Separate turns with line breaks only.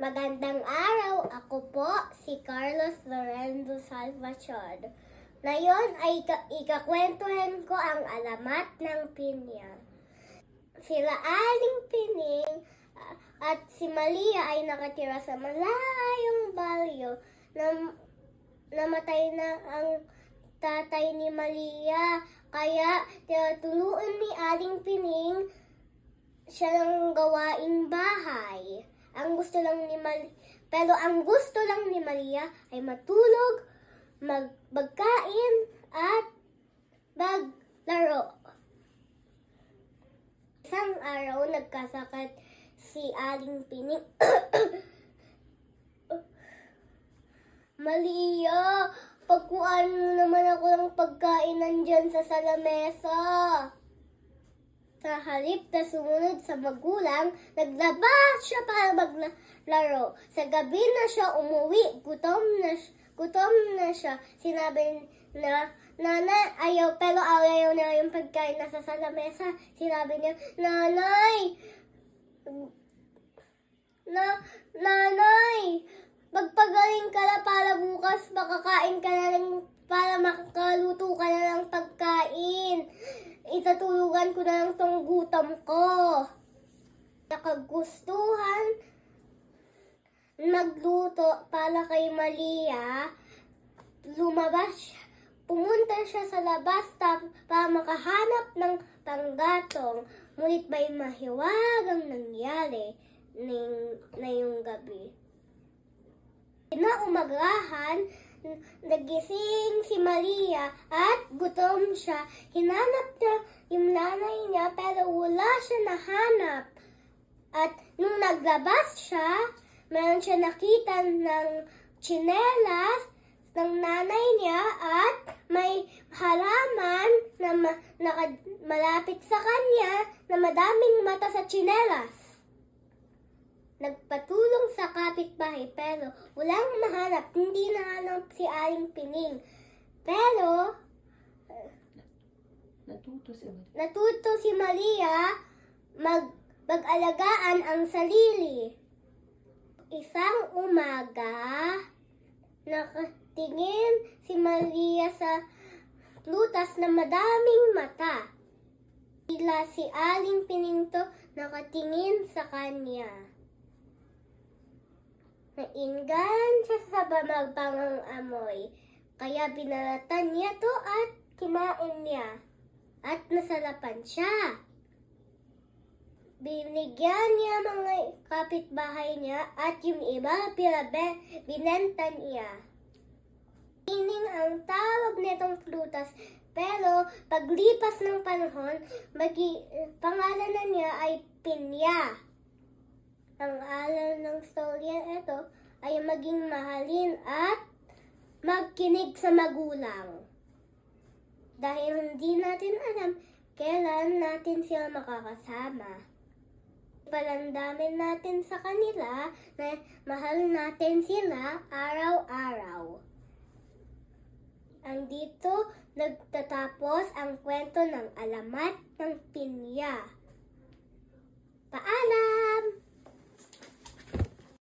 Magandang araw, ako po si Carlos Lorenzo Salvachor. Ngayon ay ika- ikakwentuhan ko ang alamat ng pinya. Sila Aling Pining ah, at si Malia ay nakatira sa malayong balyo na namatay na ang tatay ni Malia. Kaya tinutuluan ni Aling Pining siya ng gawaing bahay. Ang gusto lang ni Mal pero ang gusto lang ni Maria ay matulog, mag magkain at maglaro. Isang araw nagkasakit si Aling Pining. Malia, pagkuan mo naman ako ng pagkain nandyan sa salamesa. Sa halip na sumunod sa magulang, naglabas siya para maglaro. Sa gabi na siya umuwi, gutom na, gutom na siya. Sinabi na, Nanay, ayaw, pero ayaw na yung pagkain nasa sa lamesa. Sinabi niya, Nanay, na, Nanay, magpagaling ka na para bukas makakain ka na lang, para makakaluto ka na ng pagkain. Itatulugan ko na lang tong gutom ko. Nakagustuhan magluto para kay Malia. Lumabas. Pumunta siya sa labas tap- para makahanap ng panggatong. Ngunit may mahiwagang nangyari na yung gabi. Kinaumagahan, n- nagising si Maria at gutom siya. Hinanap niya yung nanay niya pero wala siya nahanap. At nung naglabas siya, meron siya nakita ng tsinelas ng nanay niya at may halaman na ma- naka- malapit sa kanya na madaming mata sa tsinelas. Sa kapitbahay pero walang mahanap. Hindi nahanap si Aling Pining. Pero
Natuto si
natuto si Maria mag mag-alagaan ang sarili. Isang umaga, nakatingin si Maria sa plutas na madaming mata. Tila si Aling Pininto nakatingin sa kanya. Naingan siya sa bamagbangang amoy, kaya binalatan niya to at kinain niya. At nasarapan siya. Binigyan niya mga kapitbahay niya at yung iba pinabe, binenta niya. Ining ang tawag nitong prutas pero paglipas ng panahon, magi, pangalan niya ay Pinya. Ang alam ng storya ito ay maging mahalin at magkinig sa magulang. Dahil hindi natin alam kailan natin sila makakasama. Palandamin natin sa kanila na mahal natin sila araw-araw. Ang dito nagtatapos ang kwento ng alamat ng pinya. Paalam!